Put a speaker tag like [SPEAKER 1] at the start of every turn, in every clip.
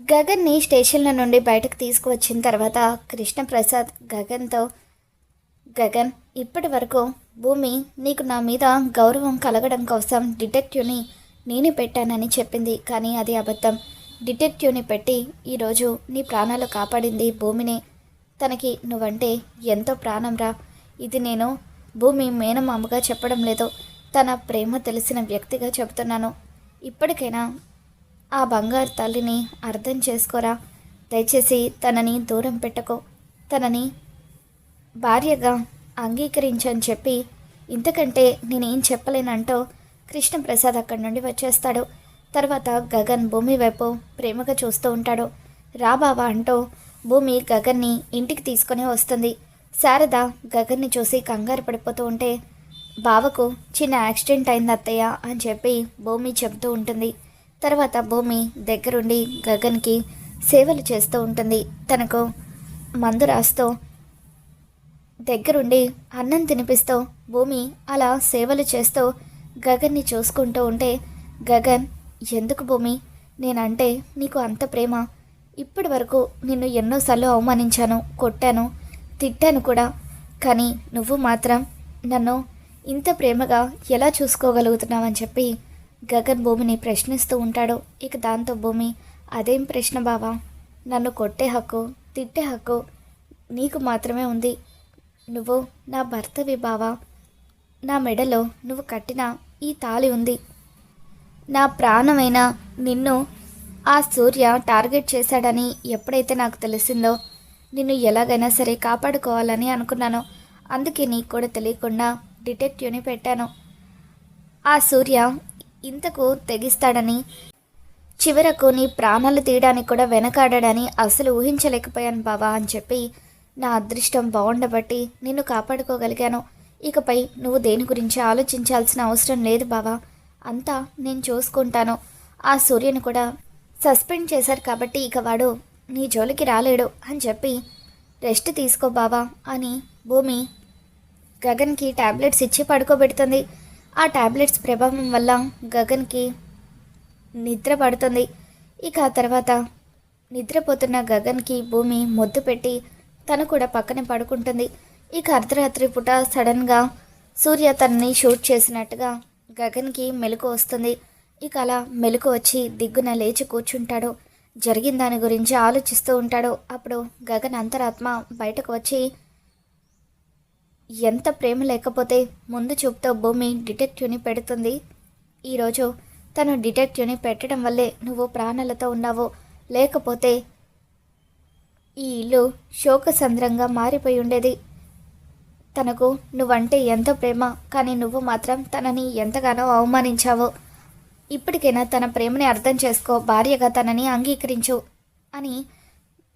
[SPEAKER 1] గగన్ని స్టేషన్ల నుండి బయటకు తీసుకువచ్చిన తర్వాత కృష్ణప్రసాద్ గగన్తో గగన్ ఇప్పటి వరకు భూమి నీకు నా మీద గౌరవం కలగడం కోసం డిటెక్టివ్ని నేనే పెట్టానని చెప్పింది. కానీ అది అబద్ధం. డిటెక్టివ్ని పెట్టి ఈరోజు నీ ప్రాణాలు కాపాడింది భూమిని. తనకి నువ్వంటే ఎంతో ప్రాణంరా ఇది నేను భూమి మేనమామగా చెప్పడం లేదు. తన ప్రేమ తెలిసిన వ్యక్తిగా చెబుతున్నాను. ఇప్పటికైనా ఆ బంగారు తల్లిని అర్థం చేసుకోరా? దయచేసి తనని దూరం పెట్టకో. తనని భార్యగా అంగీకరించని చెప్పి ఇంతకంటే నేనేం చెప్పలేనంటూ కృష్ణప్రసాద్ అక్కడి నుండి వచ్చేస్తాడు. తర్వాత గగన్ భూమి వైపు ప్రేమగా చూస్తూ ఉంటాడు. రా బావా అంటూ భూమి గగన్ని ఇంటికి తీసుకొని వస్తుంది. శారద గగన్ని చూసి కంగారు పడిపోతూ ఉంటే బావకు చిన్న యాక్సిడెంట్ అయింది అత్తయ్య అని చెప్పి భూమి చెబుతూ ఉంటుంది. తర్వాత భూమి దగ్గరుండి గగన్కి సేవలు చేస్తూ ఉంటుంది. తనకు మందు రాస్తూ దగ్గరుండి అన్నం తినిపిస్తూ భూమి అలా సేవలు చేస్తూ గగన్ని చూసుకుంటూ ఉంటే గగన్ ఎందుకు భూమి? నేనంటే నీకు అంత ప్రేమ. ఇప్పటి వరకు నిన్ను ఎన్నోసార్లు అవమానించాను కొట్టాను తిట్టాను కూడా. కానీ నువ్వు మాత్రం నన్ను ఇంత ప్రేమగా ఎలా చూసుకోగలుగుతున్నావని చెప్పి గగన్ భూమిని ప్రశ్నిస్తూ ఉంటాడు. ఇక దాంతో భూమి అదేం ప్రశ్న బావా? నన్ను కొట్టే హక్కు తిట్టే హక్కు నీకు మాత్రమే ఉంది. నువ్వు నా భర్తవి బావా. నా మెడలో నువ్వు కట్టిన ఈ తాళి ఉంది. నా ప్రాణమైన నిన్ను ఆ సూర్య టార్గెట్ చేశాడని ఎప్పుడైతే నాకు తెలిసిందో నిన్ను ఎలాగైనా సరే కాపాడుకోవాలని అనుకున్నాను. అందుకే నీకు కూడా తెలియకుండా డిటెక్టివ్ని పెట్టాను. ఆ సూర్య ఇంతకు తెగిస్తాడని చివరకు నీ ప్రాణాలు తీయడానికి కూడా వెనకాడడని అసలు ఊహించలేకపోయాను బావా అని చెప్పి నా అదృష్టం బాగుండబట్టి నిన్ను కాపాడుకోగలిగాను. ఇకపై నువ్వు దేని గురించి ఆలోచించాల్సిన అవసరం లేదు బావా. అంతా నేను చూసుకుంటాను. ఆ సూర్యుని కూడా సస్పెండ్ చేశారు కాబట్టి ఇక వాడు నీ జోలికి రాలేడు అని చెప్పి రెస్ట్ తీసుకో బావా అని భూమి గగన్కి టాబ్లెట్స్ ఇచ్చి పడుకోబెడుతుంది. ఆ టాబ్లెట్స్ ప్రభావం వల్ల గగన్కి నిద్ర పడుతుంది. ఇక ఆ తర్వాత నిద్రపోతున్న గగన్కి భూమి మొద్దు పెట్టి తను కూడా పక్కనే పడుకుంటుంది. ఇక అర్ధరాత్రి పూట సడన్గా సూర్య తనని షూట్ చేసినట్టుగా గగన్కి మెలకు వస్తుంది. ఇక అలా మెలకు వచ్చి దిగ్గున లేచి కూర్చుంటాడు. జరిగిన దాని గురించి ఆలోచిస్తూ ఉంటాడు. అప్పుడు గగన్ అంతరాత్మ బయటకు వచ్చి ఎంత ప్రేమ లేకపోతే ముందు చూపుతో భూమి డిటెక్టివ్ని పెడుతుంది. ఈరోజు తను డిటెక్టివ్ని పెట్టడం వల్లే నువ్వు ప్రాణాలతో ఉన్నావు. లేకపోతే ఈ ఇల్లు శోకసంద్రంగా మారిపోయి ఉండేది. తనకు నువ్వంటే ఎంతో ప్రేమ కానీ నువ్వు మాత్రం తనని ఎంతగానో అవమానించావు. ఇప్పటికైనా తన ప్రేమని అర్థం చేసుకో భార్యగా తనని అంగీకరించు అని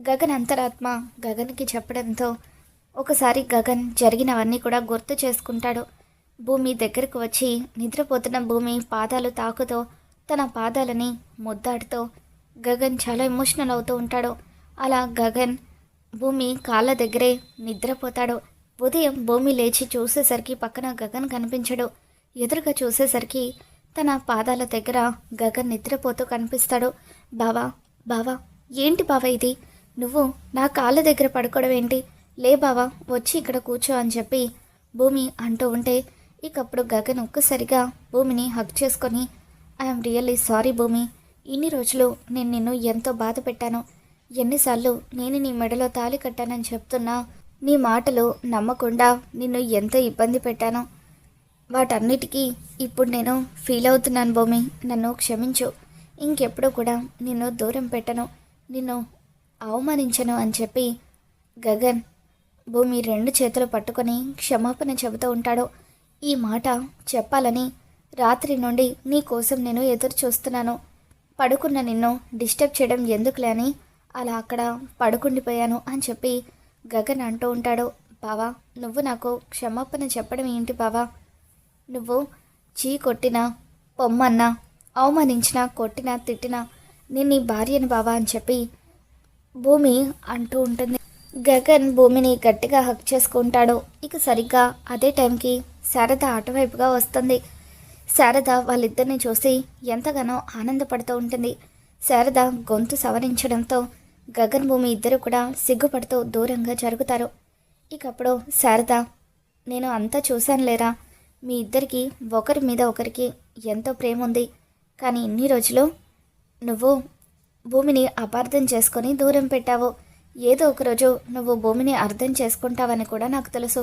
[SPEAKER 1] గగన్ అంతరాత్మ గగన్కి చెప్పడంతో ఒకసారి గగన్ జరిగినవన్నీ కూడా గుర్తు చేసుకుంటాడు. భూమి దగ్గరకు వచ్చి నిద్రపోతున్న భూమి పాదాలు తాకుతూ తన పాదాలని ముద్దాడుతో గగన్ చాలా ఎమోషనల్ అవుతూ ఉంటాడు. అలా గగన్ భూమి కాళ్ళ దగ్గరే నిద్రపోతాడు. ఉదయం భూమి లేచి చూసేసరికి పక్కన గగన్ కనిపించడు. ఎదురుగా చూసేసరికి తన పాదాల దగ్గర గగన్ నిద్రపోతూ కనిపిస్తాడు. బావా బావా ఏంటి బావా ఇది? నువ్వు నా కాళ్ళ దగ్గర పడుకోవడం ఏంటి? లే బావా వచ్చి ఇక్కడ కూర్చో అని చెప్పి భూమి అంటూ ఉంటే ఇకప్పుడు గగన్ ఒక్కసారిగా భూమిని హక్ చేసుకొని ఐఎమ్ రియల్లీ సారీ భూమి. ఇన్ని రోజులు నేను నిన్ను ఎంతో బాధ పెట్టాను. ఎన్నిసార్లు నేను నీ మెడలో తాళి కట్టానని చెప్తున్నా నీ మాటలు నమ్మకుండా నిన్ను ఎంతో ఇబ్బంది పెట్టాను. వాటన్నిటికీ ఇప్పుడు నేను ఫీల్ అవుతున్నాను భూమి. నన్ను క్షమించు. ఇంకెప్పుడు కూడా నిన్ను దూరం పెట్టను. నిన్ను అవమానించను అని చెప్పి గగన్ భూమి రెండు చేతులు పట్టుకొని క్షమాపణ చెబుతూ ఉంటాడు. ఈ మాట చెప్పాలని రాత్రి నుండి నీ కోసం నేను ఎదురు చూస్తున్నాను పడుకున్న నిన్ను డిస్టర్బ్ చేయడం ఎందుకులే అని అలా అక్కడ పడుకుండిపోయాను అని చెప్పి గగన్ అంటూ ఉంటాడు. బావా నువ్వు నాకు క్షమాపణ చెప్పడం ఏంటి బావా? నువ్వు చీ కొట్టినా పొమ్మన్నా అవమానించినా కొట్టినా తిట్టినా నేను నీ భార్యను బావా అని చెప్పి భూమి అంటూ ఉంటుంది. గగన్ భూమిని గట్టిగా హక్ చేసుకుంటాడు. ఇక సరిగ్గా అదే టైంకి శారద అటువైపుగా వస్తుంది. శారద వాళ్ళిద్దరిని చూసి ఎంతగానో ఆనందపడుతూ ఉంటుంది. శారద గొంతు సవరించడంతో గగన్ భూమి ఇద్దరు కూడా సిగ్గుపడుతూ దూరంగా జరుగుతారు. ఇకప్పుడు శారద నేను అంతా చూశాను లేరా? మీ ఇద్దరికి ఒకరి మీద ఒకరికి ఎంతో ప్రేమ ఉంది. కానీ ఇన్ని రోజులు నువ్వు భూమిని అపార్థం చేసుకొని దూరం పెట్టావు. ఏదో ఒకరోజు నువ్వు భూమిని అర్థం చేసుకుంటావని కూడా నాకు తెలుసు.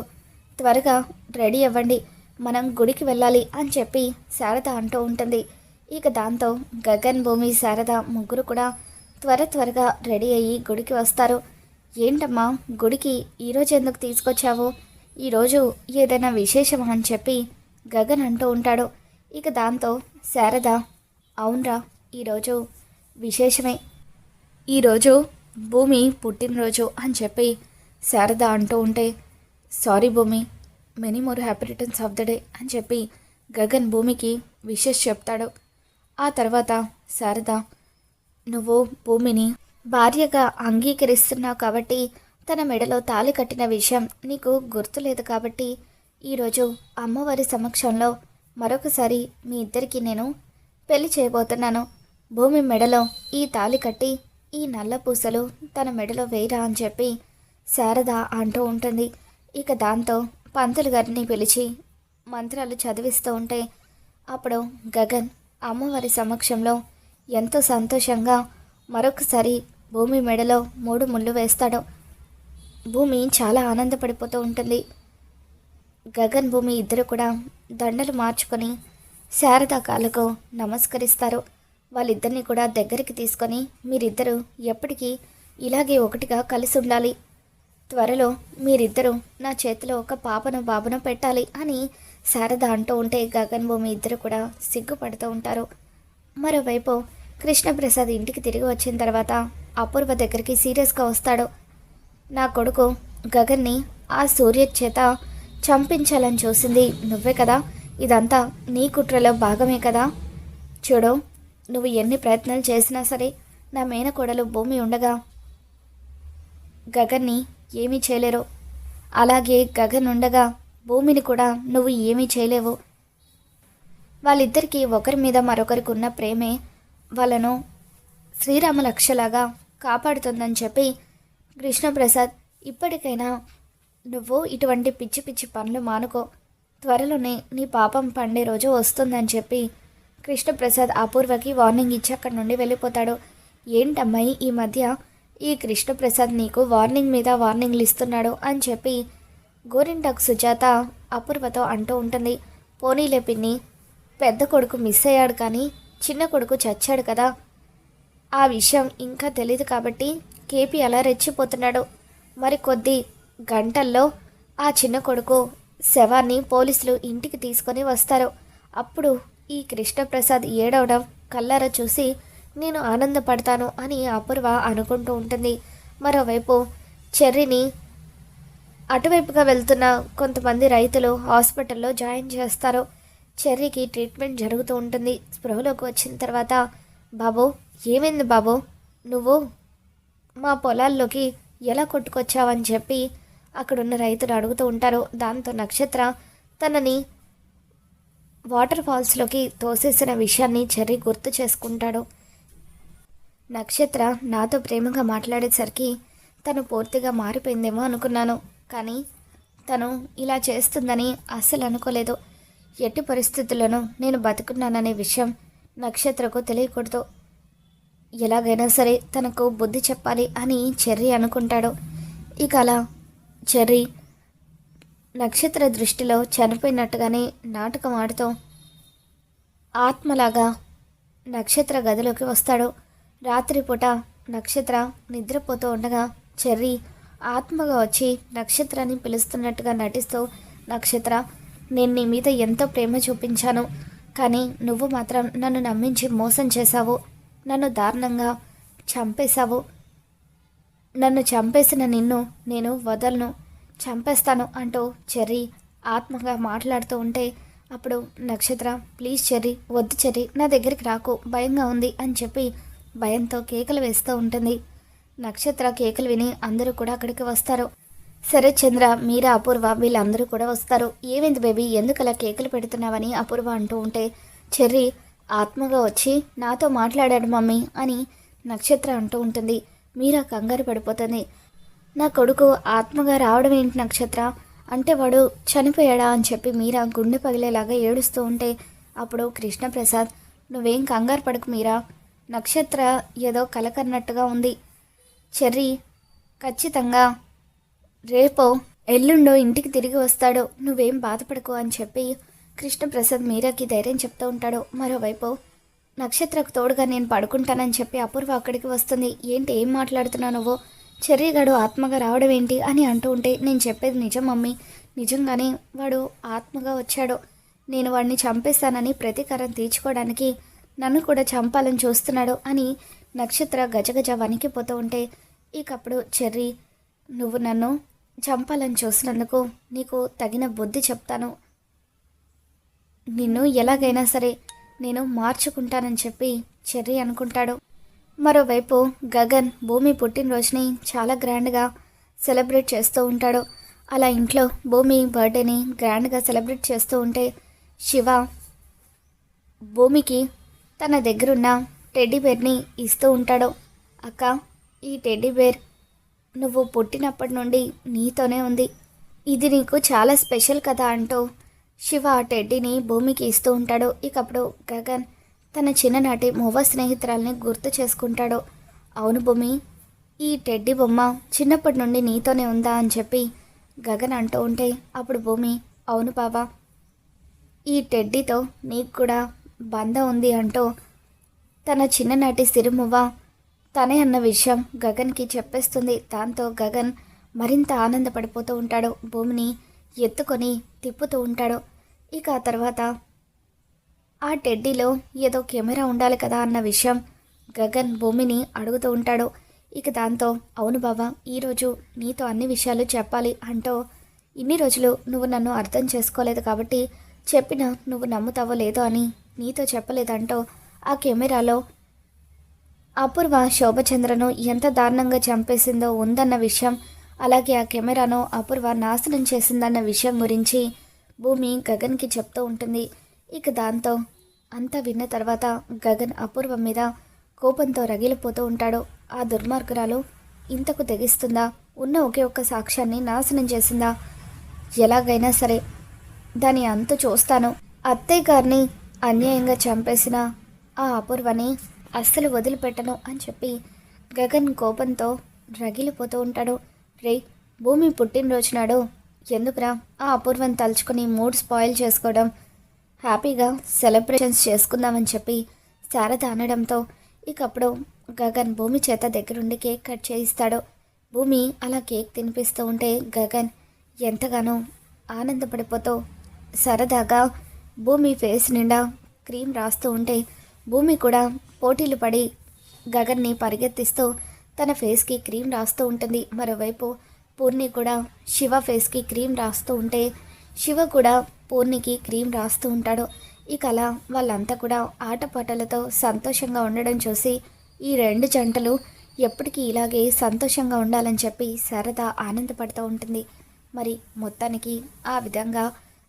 [SPEAKER 1] త్వరగా రెడీ అవ్వండి. మనం గుడికి వెళ్ళాలి అని చెప్పి శారద అంటూ ఉంటుంది. ఇక దాంతో గగన్ భూమి శారద ముగ్గురు కూడా త్వర త్వరగా రెడీ అయ్యి గుడికి వస్తారు. ఏంటమ్మా గుడికి ఈరోజు ఎందుకు తీసుకొచ్చావు? ఈరోజు ఏదైనా విశేషమా అని చెప్పి గగన్ అంటూ ఉంటాడు. ఇక దాంతో శారద అవునరా ఈరోజు విశేషమే. ఈరోజు భూమి పుట్టినరోజు అని చెప్పి శారద అంటూ ఉంటే sorry Bhoomi many more happy returns of the day అని చెప్పి గగన్ భూమికి విషెస్ చెప్తాడు. ఆ తర్వాత శారద నువ్వు భూమిని భార్యగా అంగీకరిస్తున్నావు కాబట్టి తన మెడలో తాళి కట్టిన విషయం నీకు గుర్తులేదు కాబట్టి ఈరోజు అమ్మవారి సమక్షంలో మరొకసారి మీ ఇద్దరికి నేను పెళ్ళి చేయబోతున్నాను. భూమి మెడలో ఈ తాళి కట్టి ఈ నల్ల పూసలు తన మెడలో వేయరా అని చెప్పి శారద అంటూ ఉంటుంది. ఇక దాంతో పంతులు గారిని పిలిచి మంత్రాలు చదివిస్తూ ఉంటే అప్పుడు గగన్ అమ్మవారి సమక్షంలో ఎంతో సంతోషంగా మరొకసారి భూమి మెడలో మూడు ముళ్ళు వేస్తాడు. భూమి చాలా ఆనందపడిపోతూ ఉంటుంది. గగన్ భూమి ఇద్దరు కూడా దండలు మార్చుకొని శారదా కాళ్ళకు నమస్కరిస్తారు. వాళ్ళిద్దరిని కూడా దగ్గరికి తీసుకొని మీరిద్దరూ ఎప్పటికీ ఇలాగే ఒకటిగా కలిసి ఉండాలి. త్వరలో మీరిద్దరూ నా చేతిలో ఒక పాపను బాబును పెట్టాలి అని శారద అంటూ ఉంటే గగన్ భూమి ఇద్దరు కూడా సిగ్గుపడుతూ ఉంటారు. మరోవైపు కృష్ణప్రసాద్ ఇంటికి తిరిగి వచ్చిన తర్వాత అపూర్వ దగ్గరికి సీరియస్గా వస్తాడు. నా కొడుకు గగన్ని ఆ సూర్య చేత చంపించాలని చూసింది నువ్వే కదా? ఇదంతా నీ కుట్రలో భాగమే కదా? చూడు నువ్వు ఎన్ని ప్రయత్నాలు చేసినా సరే నా మేనకోడలు భూమి ఉండగా గగన్ని ఏమీ చేయలేరు. అలాగే గగన్ ఉండగా భూమిని కూడా నువ్వు ఏమీ చేయలేవు. వాళ్ళిద్దరికీ ఒకరి మీద మరొకరికి ఉన్న ప్రేమే వాళ్ళను శ్రీరామ లక్షలాగా కాపాడుతుందని చెప్పి కృష్ణప్రసాద్ ఇప్పటికైనా నువ్వు ఇటువంటి పిచ్చి పిచ్చి పనులు మానుకో. త్వరలోనే నీ పాపం పండే రోజు వస్తుందని చెప్పి కృష్ణప్రసాద్ అపూర్వకి వార్నింగ్ ఇచ్చి అక్కడి నుండి వెళ్ళిపోతాడు. ఏంటమ్మాయి ఈ మధ్య ఈ కృష్ణప్రసాద్ నీకు వార్నింగ్ మీద వార్నింగ్లు ఇస్తున్నాడు అని చెప్పి గోరింటాకు సుజాత అపూర్వతో అంటూ ఉంటుంది. పోనీలే పిన్ని పెద్ద కొడుకు మిస్ అయ్యాడు కానీ చిన్న కొడుకు చచ్చాడు కదా. ఆ విషయం ఇంకా తెలియదు కాబట్టి కేపీ అలా రెచ్చిపోతున్నాడు. మరి కొద్ది గంటల్లో ఆ చిన్న కొడుకు శవాన్ని పోలీసులు ఇంటికి తీసుకొని వస్తారు. అప్పుడు ఈ కృష్ణప్రసాద్ ఏడవడం కల్లారా చూసి నేను ఆనందపడతాను అని అపూర్వ అనుకుంటూ ఉంటుంది. మరోవైపు చెర్రిని అటువైపుగా వెళ్తున్న కొంతమంది రైతులు హాస్పిటల్లో జాయిన్ చేస్తారు. చెర్రీకి ట్రీట్మెంట్ జరుగుతూ ఉంటుంది. స్పృహలోకి వచ్చిన తర్వాత బాబు ఏమైంది బాబు? నువ్వు మా పొలాల్లోకి ఎలా కొట్టుకొచ్చావని చెప్పి అక్కడున్న రైతులు అడుగుతూ ఉంటారు. దాంతో నక్షత్ర తనని వాటర్ ఫాల్స్లోకి తోసేసిన విషయాన్ని చెర్రీ గుర్తు చేసుకుంటాడు. నక్షత్ర నాతో ప్రేమగా మాట్లాడేసరికి తను పూర్తిగా మారిపోయిందేమో అనుకున్నాను. కానీ తను ఇలా చేస్తుందని అస్సలు అనుకోలేదు. ఎట్టి పరిస్థితుల్లోనూ నేను బతుకున్నాననే విషయం నక్షత్రకు తెలియకూడదు. ఎలాగైనా సరే తనకు బుద్ధి చెప్పాలి అని చెర్రీ అనుకుంటాడు. ఇక అలా చెర్రీ నక్షత్ర దృష్టిలో చనిపోయినట్టుగానే నాటకం ఆడుతూ ఆత్మలాగా నక్షత్ర గదిలోకి వస్తాడు. రాత్రిపూట నక్షత్ర నిద్రపోతూ ఉండగా చెర్రీ ఆత్మగా వచ్చి నక్షత్రాన్ని పిలుస్తున్నట్టుగా నటిస్తూ నక్షత్ర నేను నీ మీద ఎంతో ప్రేమ చూపించాను కానీ నువ్వు మాత్రం నన్ను నమ్మించి మోసం చేశావు. నన్ను దారుణంగా చంపేశావు. నన్ను చంపేసిన నిన్ను నేను వదలను. చంపేస్తాను అంటూ చెర్రీ ఆత్మగా మాట్లాడుతూ ఉంటే అప్పుడు నక్షత్ర ప్లీజ్ చెర్రీ వద్దు చెర్రీ నా దగ్గరికి రాకు భయంగా ఉంది అని చెప్పి భయంతో కేకలు వేస్తూ ఉంటుంది. నక్షత్ర కేకలు విని అందరూ కూడా అక్కడికి వస్తారు. సరే చంద్ర మీరా అపూర్వ వీళ్ళందరూ కూడా వస్తారు. ఏమైంది బేబీ ఎందుకు అలా కేకలు పెడుతున్నావని అపూర్వ అంటూ ఉంటే చెర్రీ ఆత్మగా వచ్చి నాతో మాట్లాడాడు మమ్మీ అని నక్షత్ర అంటూ ఉంటుంది. మీరా కంగారు పడిపోతుంది. నా కొడుకు ఆత్మగా రావడం ఏంటి నక్షత్ర? అంటే వాడు చనిపోయాడా అని చెప్పి మీరా గుండె పగిలేలాగా ఏడుస్తూ ఉంటే అప్పుడు కృష్ణప్రసాద్ నువ్వేం కంగారు పడకు మీరా. నక్షత్ర ఏదో కలకన్నట్టుగా ఉంది. చెర్రీ ఖచ్చితంగా రేపో ఎల్లుండో ఇంటికి తిరిగి వస్తాడో. నువ్వేం బాధపడకు అని చెప్పి కృష్ణప్రసాద్ మీరాకి ధైర్యం చెప్తూ ఉంటాడు. మరోవైపు నక్షత్రకు తోడుగా నేను పడుకుంటానని చెప్పి అపూర్వ అక్కడికి వస్తుంది. ఏంటి ఏం మాట్లాడుతున్నావు నువ్వు? చెర్రీగాడు ఆత్మగా రావడం ఏంటి అని అంటూ ఉంటే నేను చెప్పేది నిజం మమ్మీ. నిజంగానే వాడు ఆత్మగా వచ్చాడు. నేను వాడిని చంపేస్తానని ప్రతీకారం తీర్చుకోవడానికి నన్ను కూడా చంపాలని చూస్తున్నాడు అని నక్షత్ర గజగజ వణికిపోతూ ఉంటే ఇకప్పుడు చెర్రీ నువ్వు నన్ను చంపాలని చూసినందుకు నీకు తగిన బుద్ధి చెప్తాను. నిన్ను ఎలాగైనా సరే నేను మార్చుకుంటానని చెప్పి చెర్రీ అనుకుంటాడు. మరోవైపు గగన్ భూమి పుట్టినరోజుని చాలా గ్రాండ్గా సెలబ్రేట్ చేస్తూ ఉంటాడు. అలా ఇంట్లో భూమి బర్త్డేని గ్రాండ్గా సెలబ్రేట్ చేస్తూ ఉంటే శివ భూమికి తన దగ్గరున్న టెడ్డీ బేర్ని ఇస్తూ ఉంటాడు. అక్క ఈ టెడ్డీ బేర్ నువ్వు పుట్టినప్పటి నుండి నీతోనే ఉంది. ఇది నీకు చాలా స్పెషల్ కదా అంటూ శివ ఆ టెడ్డీని భూమికి ఇస్తూ ఉంటాడు. ఇకప్పుడు గగన్ తన చిన్ననాటి మూవ స్నేహితురాల్ని గుర్తు చేసుకుంటాడు. అవును భూమి ఈ టెడ్డీ బొమ్మ చిన్నప్పటి నుండి నీతోనే ఉందా అని చెప్పి గగన్ అంటూ ఉంటే అప్పుడు భూమి అవును బాబా ఈ టెడ్డీతో నీకు కూడా బంధం ఉంది అంటూ తన చిన్ననాటి సిరిమువ్వ తనే అన్న విషయం గగన్కి చెప్పేస్తుంది. దాంతో గగన్ మరింత ఆనందపడిపోతూ ఉంటాడు. భూమిని ఎత్తుకొని తిప్పుతూ ఉంటాడు. ఇక ఆ తర్వాత ఆ టెడ్డీలో ఏదో కెమెరా ఉండాలి కదా అన్న విషయం గగన్ భూమిని అడుగుతూ ఉంటాడు. ఇక దాంతో అవును బాబా ఈరోజు నీతో అన్ని విషయాలు చెప్పాలి అంటూ ఇన్ని రోజులు నువ్వు నన్ను అర్థం చేసుకోలేదు కాబట్టి చెప్పిన నువ్వు నమ్ముతావో లేదో అని నీతో చెప్పలేదంటూ ఆ కెమెరాలో అపూర్వ శోభచంద్రను ఎంత దారుణంగా చంపేసిందో ఉందన్న విషయం అలాగే ఆ కెమెరాను అపూర్వ నాశనం చేసిందన్న విషయం గురించి భూమి గగన్కి చెప్తూ ఉంటుంది. ఇక దాంతో అంతా విన్న తర్వాత గగన్ అపూర్వం మీద కోపంతో రగిలిపోతూ ఉంటాడు. ఆ దుర్మార్గురాలు ఇంతకు తెగిస్తుందా? ఉన్న ఒకే ఒక్క సాక్ష్యాన్ని నాశనం చేసిందా? ఎలాగైనా సరే దాని అంత చూస్తాను. అత్తయ్య గారిని అన్యాయంగా చంపేసిన ఆ అపూర్వని అస్సలు వదిలిపెట్టను అని చెప్పి గగన్ కోపంతో రగిలిపోతూ ఉంటాడు. రే భూమి పుట్టినరోజు నాడు ఎందుకురా ఆ అపూర్వం తలుచుకొని మూడ్ స్పాయిల్ చేసుకోవడం? హ్యాపీగా సెలబ్రేషన్స్ చేసుకుందామని చెప్పి శారద అనడంతో ఇకప్పుడు గగన్ భూమి చేత దగ్గరుండి కేక్ కట్ చేయిస్తాడు. భూమి అలా కేక్ తినిపిస్తూ ఉంటే గగన్ ఎంతగానో ఆనందపడిపోతూ సరదాగా భూమి ఫేస్ నిండా క్రీమ్ రాస్తూ ఉంటే భూమి కూడా పోటీలు పడి గగన్ని పరిగెత్తిస్తూ తన ఫేస్కి క్రీమ్ రాస్తూ ఉంటుంది. మరోవైపు పూర్ణి కూడా శివ ఫేస్కి క్రీమ్ రాస్తూ ఉంటే శివ కూడా పూర్ణికి క్రీమ్ రాస్తూ ఉంటాడు. ఇక అలా వాళ్ళంతా కూడా ఆటపాటలతో సంతోషంగా ఉండడం చూసి ఈ రెండు జంటలు ఎప్పటికీ ఇలాగే సంతోషంగా ఉండాలని చెప్పి సరదా ఆనందపడుతూ ఉంటుంది. మరి మొత్తానికి ఆ విధంగా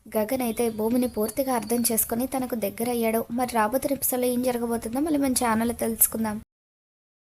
[SPEAKER 1] గగన్ అయితే భూమిని పూర్తిగా అర్థం చేసుకొని తనకు దగ్గర అయ్యాడు మరి రాబోతున్న ఎపిసోడ్లో ఏం జరగబోతుందో మళ్ళీ మన ఛానల్ తెలుసుకుందాం.